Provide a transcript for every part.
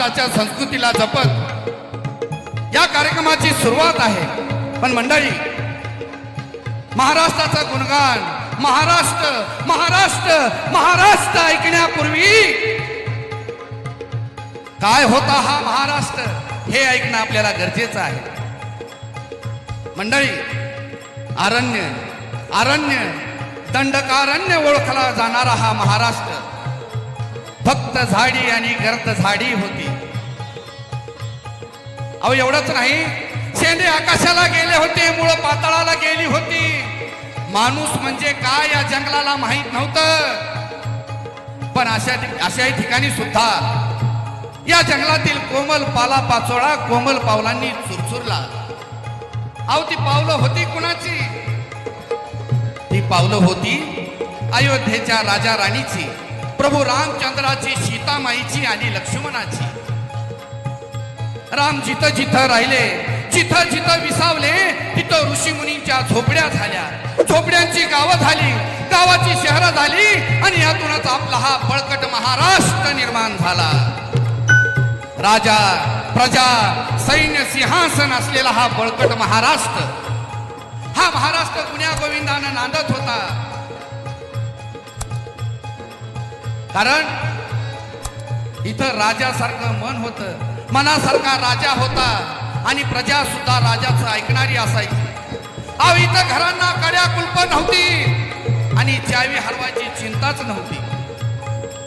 महाराष्ट्राच्या संस्कृतीला जपत या कार्यक्रमाची सुरुवात आहे. पण मंडळी महाराष्ट्राचा गुणगान महाराष्ट्र महाराष्ट्र महाराष्ट्र ऐकण्यापूर्वी काय होता हा महाराष्ट्र हे ऐकणं आपल्याला गरजेचं आहे. मंडळी अरण्य अरण्य दंडकारण्य ओळखला जाणारा हा महाराष्ट्र. फक्त झाडी आणि गर्द झाडी होती. अहो एवढंच नाही. शेंडे आकाशाला गेले होते मुळ पाताळाला गेली होती. माणूस म्हणजे काय या जंगलाला माहीत नव्हतं. पण अशा अशाही ठिकाणी सुद्धा या जंगलातील कोमल पाला पाचोळा कोमल पावलांनी चुरचुरला. अहो ती पावलं होती कुणाची? ती पावलं होती अयोध्येच्या राजा राणीची प्रभू रामचंद्राची सीतामाईची आणि लक्ष्मणाची. राम जिथं जिथं राहिले जिथं जिथं विसावले तिथं ऋषी मुनींच्या झोपड्या झाल्या. झोपड्यांची गावं झाली गावाची शहरं झाली आणि यातूनच आपला हा बळकट महाराष्ट्र निर्माण झाला. राजा प्रजा सैन्य सिंहासन असलेला हा बळकट महाराष्ट्र. हा महाराष्ट्र गुन्ह्या गोविंदानं नांदत होता? कारण इथं राजासारखं मन होतं. मनासारखा राजा होता आणि प्रजा सुद्धा राजाचं ऐकणारी असायची. अव इथं घरांना कड्या कुलप नव्हती आणि चावी हरवायची चिंताच नव्हती.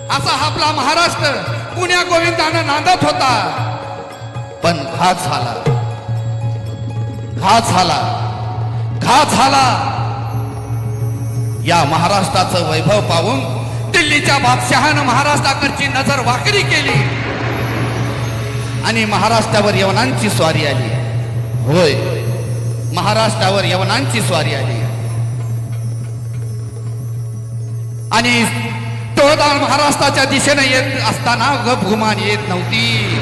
असा आपला महाराष्ट्र पुण्या गोविंदानं नांदत होता. पण घात झाला. घात झाला. घात झाला. या महाराष्ट्राचं वैभव पाहून दिल्लीच्या बादशहानं महाराष्ट्राकडची नजर वाकडी केली. आणि महाराष्ट्रावर यवनांची स्वारी आली. होय. महाराष्ट्रावर यवनांची स्वारी आली. आणि टोळदार महाराष्ट्राच्या दिशेने येत असताना गप येत नव्हती.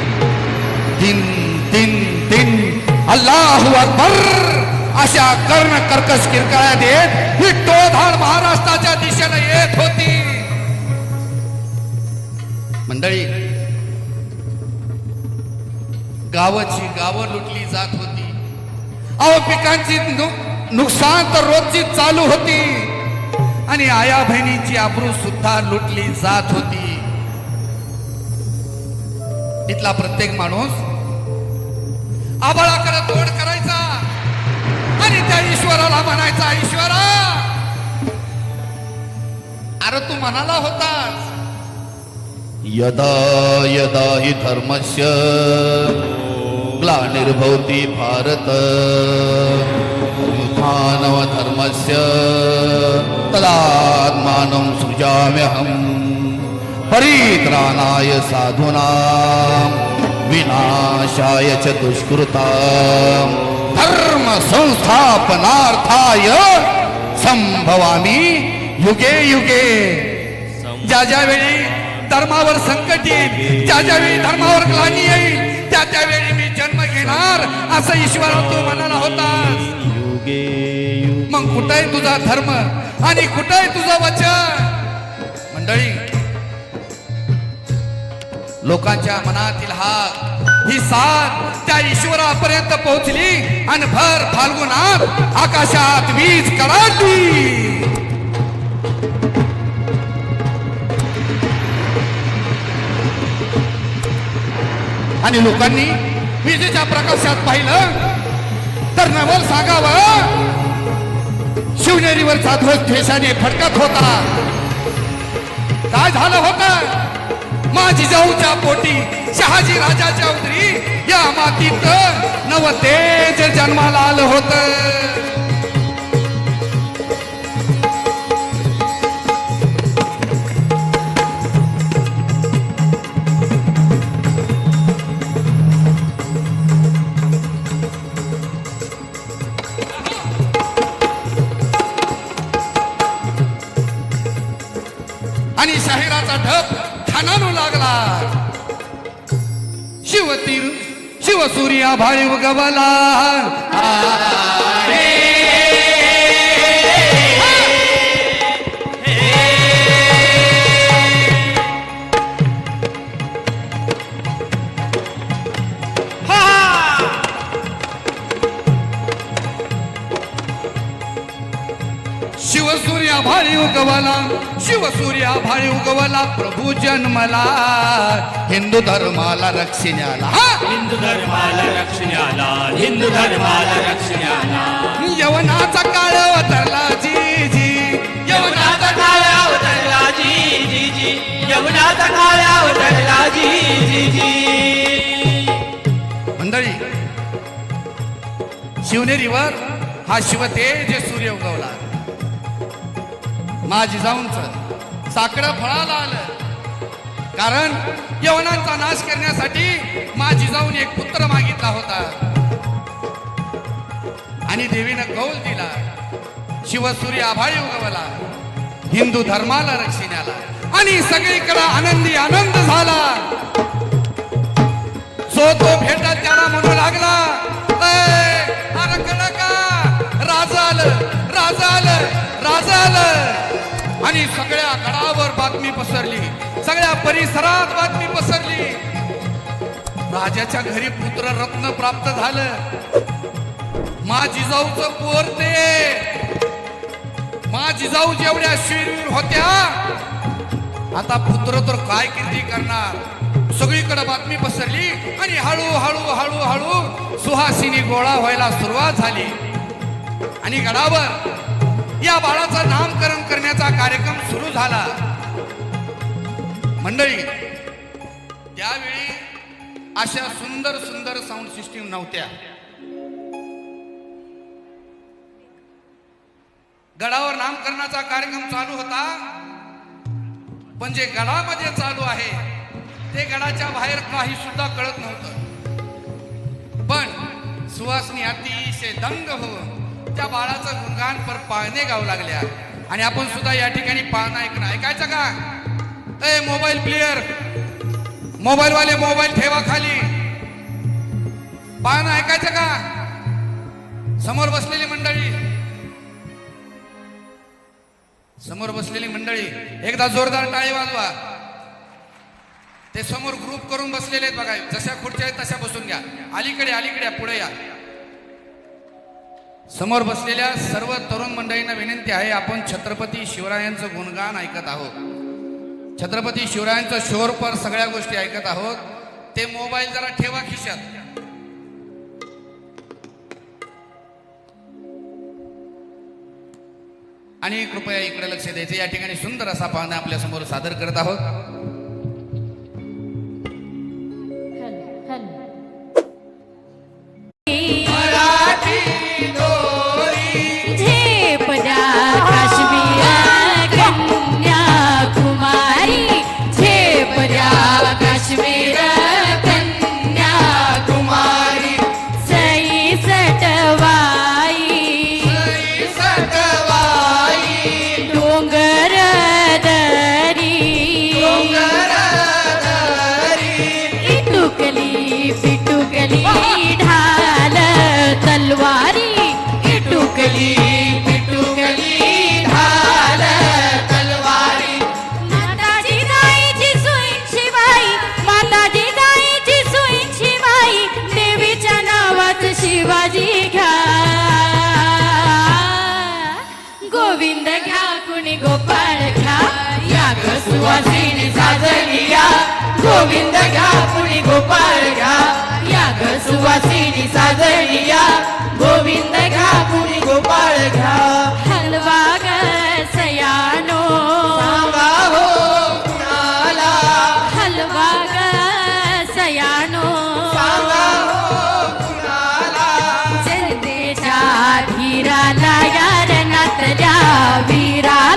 दिन दिन दिन. अल्लाह अकबर. अशा कर्ण कर्कश किरकाळ्या देत ही टोळधाड महाराष्ट्राच्या दिशेने येत होती. मंडळी गावाची गावं लुटली जात होती. अहो पिकांची नु- नुकसान तर रोजची चालू होती. आणि आया बहिणीची आबरू सुद्धा लुटली जात होती. तिथला प्रत्येक माणूस आबाळाकडे तोड करायचा आणि त्या ईश्वराला म्हणायचा ईश्वरा अरे तू म्हणाला होतास. यदा यदा हि धर्मस्य ग्लानिर्भवति भारत। मानवधर्मस्य तदात्मानं सृजाम्यहम् परित्राणाय साधूनां विनाशाय च दुष्कृतां। धर्मसंस्थापनार्थाय सम्भवामि संभवामी युगे युगे। ज्या ज्यावेळी धर्मावर संकट येईल ज्या ज्या वेळी धर्मावर ग्लानी येईल त्या त्यावेळी घेणार असं ईश्वरा तू म्हणाला होतास मग कुठे तुझा धर्म? आणि कुठे तुझं वचन? मंडळी लोकांच्या मनातील हा ही साथ त्या ईश्वरापर्यंत पोहोचली आणि भर फाल्गुनात आकाशात वीज कडाडली. आणि लोकांनी विजेच्या प्रकाशात पाहिलं तर नवल सांगावं. शिवनेरीवरचा ध्वज ठेशाने फडकत होता. काय झालं होत? माझी जाऊच्या पोटी शहाजी राजाच्या उदरी या मातीत नव तेज जन्माला आलं होतं. शाहिराचा ढप खानानू लागला. शिवतीर शिवसूर्या भाळी गवला. प्रभू जन्मला हिंदू धर्माला रक्षिण्याला! हिंदू धर्माला रक्षण्याला हिंदू धर्माला रक्षण्याला. यवनाचा काळ अवतरला जी जी. यवनाचा काळ अवतरला जी जी जी. यवनाचा काळ अवतरला जी जी जी. मंडळी शिवनेरीवर हा शिवतेज सूर्य उगवला. मा जिजाऊंच साकडं फळाला आलं. कारण यवनांचा नाश करण्यासाठी मा जिजाऊन एक पुत्र मागितला होता. आणि देवीनं कौल दिला. शिवसूर्य आभाळी उगवला. हिंदू धर्माला रक्षिण्याला. आणि सगळीकडे आनंदी आनंद झाला. जो तो भेटत त्याला म्हणू लागला "ऐ, राजा आलं राजा आलं राजा आलं. आणि बातमी पसरली. सगळ्या परिसरात बातमी पसरली. राजाच्या घरी पुत्र रत्न प्राप्त झालं. मा जिजाऊचं पोर ते. मा जिजाऊ जेवढ्या शिरवीर होत्या आता पुत्र तर काय किती करणार? सगळीकडे बातमी पसरली आणि हळूहळू हळू हळू सुहासिनी गोळा व्हायला सुरुवात झाली. आणि गडावर या बाळाचं नामकरण करण्याचा कार्यक्रम सुरू झाला. मंडळी त्यावेळी अशा सुंदर सुंदर साऊंड सिस्टीम नव्हत्या गडावर नामकरणाचा कार्यक्रम चालू होता पण जे गडामध्ये चालू आहे ते गडाच्या बाहेर काही सुद्धा कळत नव्हतं. पण सुवासनी अतिशय दंग होऊन त्या बाळाचं गुणगान पर पाळणे गाऊ लागल्या. आणि आपण सुद्धा या ठिकाणी पाळणं ऐकणं ऐकायचं का? ए मोबाईल प्लेअर मोबाईल वाले मोबाईल ठेवा खाली. पान ऐकायचं का? समोर बसलेली मंडळी. समोर बसलेली मंडळी एकदा जोरदार टाळी वाजवा. ते समोर ग्रुप करून बसलेले आहेत बघा जशा खुर्च्या आहेत तशा बसून घ्या. अलीकडे अलीकडे पुढे या. समोर बसलेल्या सर्व तरुण मंडळींना विनंती आहे आपण छत्रपती शिवरायांचं गुणगान ऐकत आहोत. छत्रपती शिवरायांचं शोरपर सगळ्या गोष्टी ऐकत आहोत. ते मोबाईल जरा ठेवा खिशात. आणि कृपया इकडे लक्ष द्यायचं. या ठिकाणी सुंदर असा पाहणं आपल्यासमोर सादर करत आहोत. गोविंद घ्या कुणी गोपाळ घ्या. या ग सुवासिनी साजली या गोविंद घ्या कुणी गोपाळ घ्या. हलवा ग सयानो. हलवा ग सयानो. जनतेच्या धीराला यार नातल्या वीराला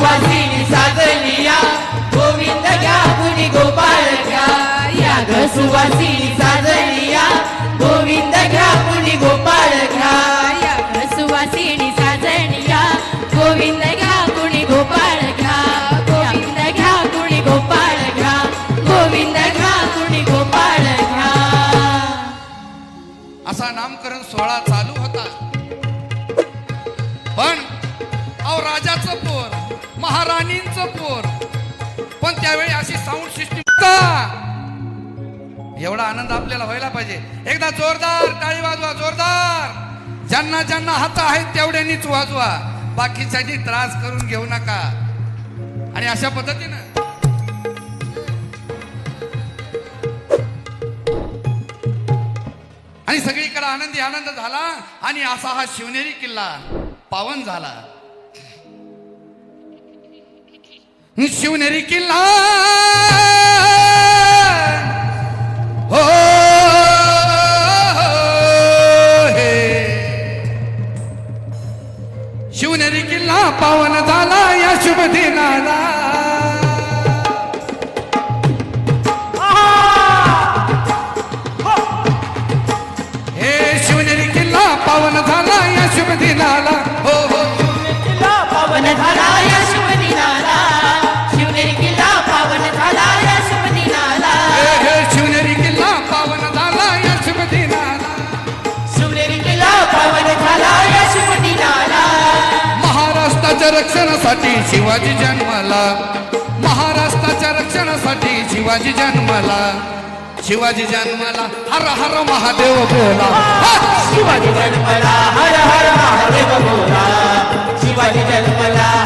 सुवासिनी साजनिया गोविंद घ्या कुणी गोपाळ घ्या. या सुवासिनी साजनिया गोविंद घ्या कुणी गोपाळ घ्या. सुवासिनी साजनिया गोविंद घ्या कुणी गोपाळ घ्या. गोविंद घ्या कुणी गोपाळ घ्या. गोविंद घ्या कुणी गोपाळ घ्या. असा नामकरण सोहळा चालू होता. पण अहो राजाचं पोर महाराणींचं पोर. पण त्यावेळी अशी साऊंड सिस्टीम एवढा आनंद आपल्याला व्हायला पाहिजे. एकदा जोरदार टाळी वाजवा जोरदार. ज्यांना ज्यांना हात आहेत तेवढ्यांनीच वाजवा. बाकीच्यांनी त्रास करून घेऊ नका. आणि अशा पद्धतीनं आणि सगळीकडे आनंदी आनंद झाला आणि असा हा शिवनेरी किल्ला पावन झाला. शिवनेरी किल्ला हो हे शिवनेरी रक्षणासाठी शिवाजी जन्माला. महाराष्ट्राच्या रक्षणासाठी शिवाजी जन्माला. शिवाजी जन्माला. हर हर महादेव बोला. शिवाजी जन्माला हर हर महादेव बोला. शिवाजी जन्माला.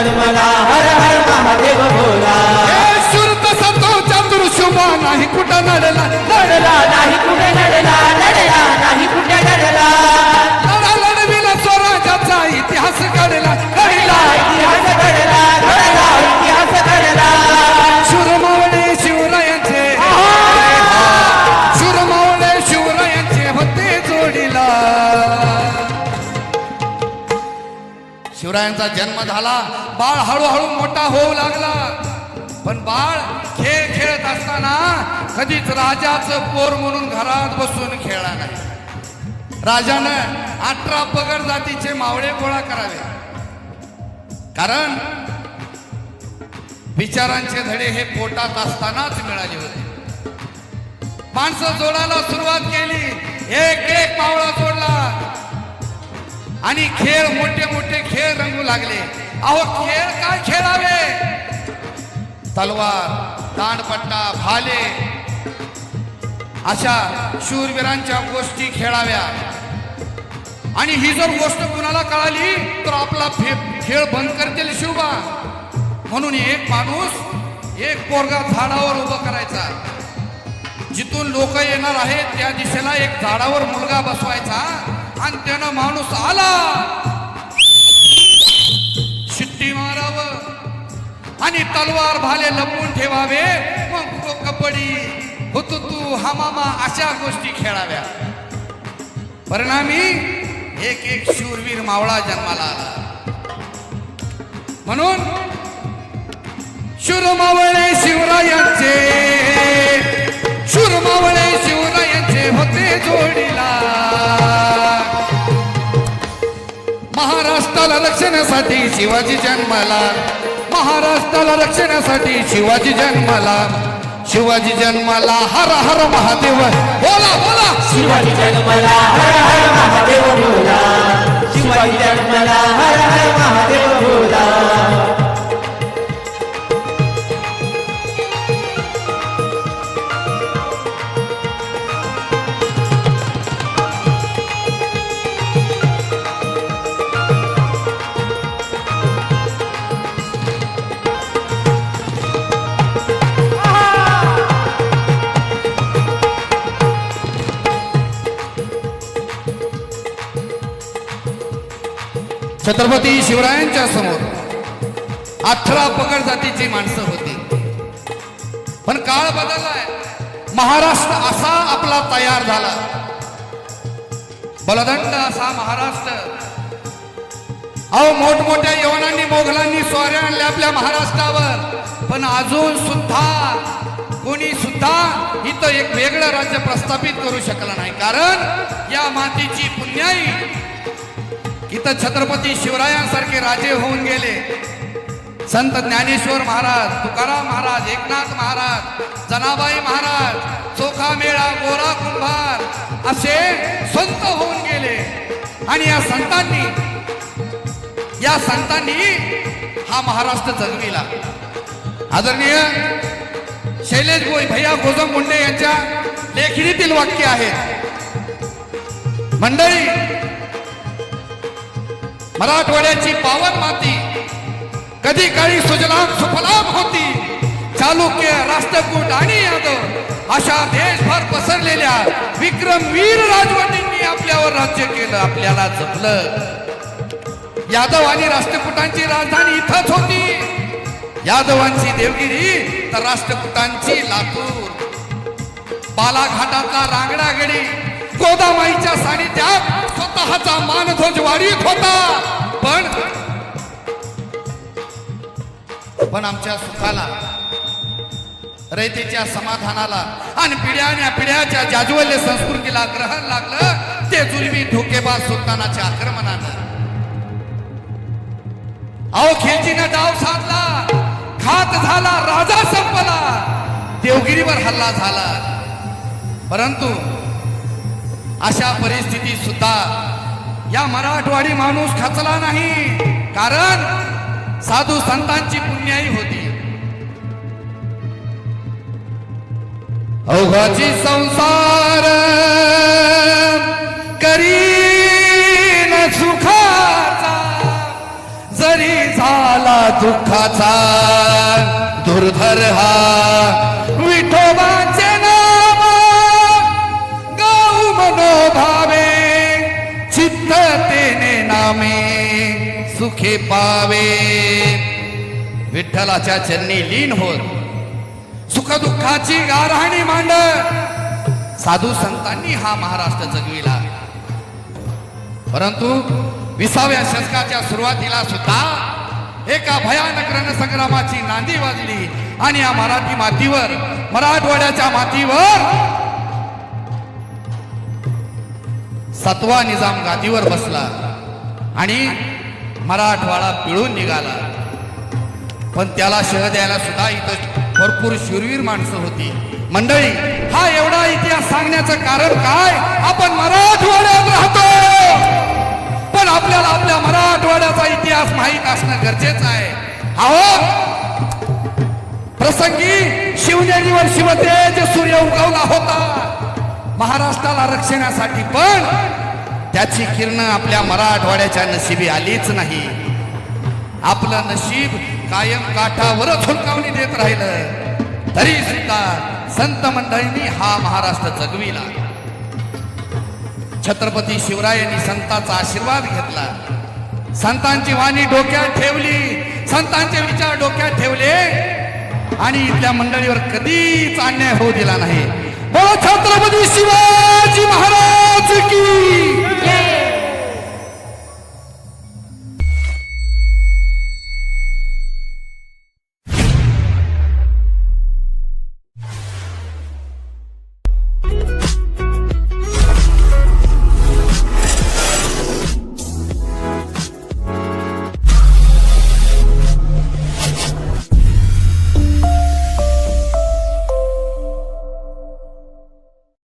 जन्मला हर हर महादेव बोला. सुरत संतो चतुर शुभा नाही कुठं नडला. लढला नाही कुठे लढला लढला नाही कुठे लढला लढा लढविला स्वराजाचा इतिहास घडला. घडला इतिहास घडला घडला इतिहास घडला. शुरमावळे शिवरायांचे. शुरमावळे शिवरायांचे होते जोडीला. शिवरायांचा जन्म झाला. बाळ हळूहळू मोठा होऊ लागला. पण बाळ खेळ खेळत असताना कधीच राजाचं पोर म्हणून घरात बसून खेळला नाही. राजानं अठरा पगड जातीचे मावळे गोळा करावे. कारण विचारांचे धडे हे पोटात असतानाच मिळाले होते. माणसं जोडायला सुरुवात केली. एक एक मावळा जोडला. आणि खेळ मोठे मोठे खेळ रंगू लागले. अहो खेळ काय खेळावे? तलवार दांडपट्टा भाले. अशा शूरवीरांच्या गोष्टी खेळाव्या. आणि ही जर गोष्ट कुणाला कळाली तर आपला खेळ बंद करतील शिवबा. म्हणून एक माणूस एक पोरगा झाडावर उभं करायचा. जिथून लोक येणार आहेत त्या दिशेला एक झाडावर मुलगा बसवायचा. आणि त्यानं माणूस आला. आणि तलवार भाले लपवून ठेवावे. मग खो कबड्डी हुतुतू हमामा अशा गोष्टी खेळाव्या. परिणामी एक एक शूरवीर मावळा जन्माला आला. म्हणून शूरमावळे शिवरायांचे शूरमावळे शिवरायांचे होते जोडीला. महाराष्ट्राला रक्षणासाठी शिवाजी जन्माला. महाराष्ट्राला रक्षणासाठी शिवाजी जन्माला शिवाजी जन्माला हर हर महादेव. बोला बोला. शिवाजी जन्मला हर छत्रपती शिवरायांच्या समोर. अठरा पकड जातीची माणसं होती. पण काळ बदललाय. महाराष्ट्र असा आपला तयार झाला. बलदंड असा महाराष्ट्र. अहो मोठमोठ्या यवनांनी मोघलांनी स्वाऱ्या आणल्या आपल्या महाराष्ट्रावर. पण अजून सुद्धा कोणी सुद्धा इथं एक वेगळं राज्य प्रस्थापित करू शकलं नाही. कारण या मातीची पुण्याई इथं छत्रपती शिवरायांसारखे राजे होऊन गेले. संत ज्ञानेश्वर महाराज तुकाराम महाराज एकनाथ महाराज जनाबाई महाराज चोखा मेळा गोरा कुंभार असे संत होऊन गेले. आणि या संतांनी या संतांनी हा महाराष्ट्र जगविला. आदरणीय शैलेश गोय भैया गोजम मुंडे यांच्या लेखणीतील वाक्य आहेत. मंडळी मराठवाड्याची पावन माती कधी काळी सुजलाम सुफलाम होती चालुक्य राष्ट्रकूट आणि यादव अशा देशभर पसरलेल्या विक्रमवीर राजवटींनी आपल्यावर राज्य केलं आपल्याला जपलं. यादव आणि राष्ट्रकुटांची राजधानी इथंच होती. यादवांची देवगिरी तर राष्ट्रकुटांची लातूर. बालाघाटातला रांगडागडी गोदामाईच्या सानिध्यात स्वतःचा मानध्वज वाढीत होता. पण पण आमच्या सुखाला रयतेच्या समाधानाला आणि पिढ्याने पिढ्याच्या जाज्वल्य संस्कृतीला ग्रहण लागलं ते जुलमी धोकेबाज सुलतानाच्या आक्रमणानं. अहो खिलजीनं डाव साधला खात झाला राजा संपला. देवगिरीवर हल्ला झाला. परंतु अशा परिस्थितीत सुद्धा या मराठवाडी माणूस खचला नाही. कारण साधू संतांची पुण्याई होती. अवघाची संसार करीन सुखाचा जरी झाला दुःखाचा दुर्धर हा विठोबा रामे सुखे पावे. विठ्ठलाच्या चरणी लीन होत. सुखदुःखाची गारहाणी मांड साधू संतांनी हा महाराष्ट्र जगविला. परंतु विसाव्या शतकाच्या सुरुवातीला सुद्धा एका भयानक रणसंग्रामाची नांदी वाजली आणि या मराठी मातीवर मराठवाड्याच्या मातीवर सातवा निजाम गादीवर बसला. आणि मराठवाडा पिळून निघाला. पण त्याला शह द्यायला सुद्धा इथं भरपूर शूरवीर माणसं होती. मंडळी हा एवढा इतिहास सांगण्याचं कारण काय? आपण मराठवाड्यात राहतो. पण आपल्याला आपल्या मराठवाड्याचा इतिहास माहीत असणं गरजेचं आहे. अहो प्रसंगी शिवनेरीवर शिवतेज सूर्य उगवला होता महाराष्ट्राला रक्षणासाठी पण त्याची किरण आपल्या मराठवाड्याच्या नशिबी आलीच नाही. आपलं नशीब कायम काठावरच हुलकावणी देत राहिलं. तरी सुद्धा संत मंडळींनी हा महाराष्ट्र जगविला. छत्रपती शिवरायांनी संतांचा आशीर्वाद घेतला. संतांची वाणी डोक्यात ठेवली. संतांचे विचार डोक्यात ठेवले. आणि इथल्या मंडळीवर कधीच अन्याय होऊ दिला नाही. छत्रपती शिवाजी महाराज की!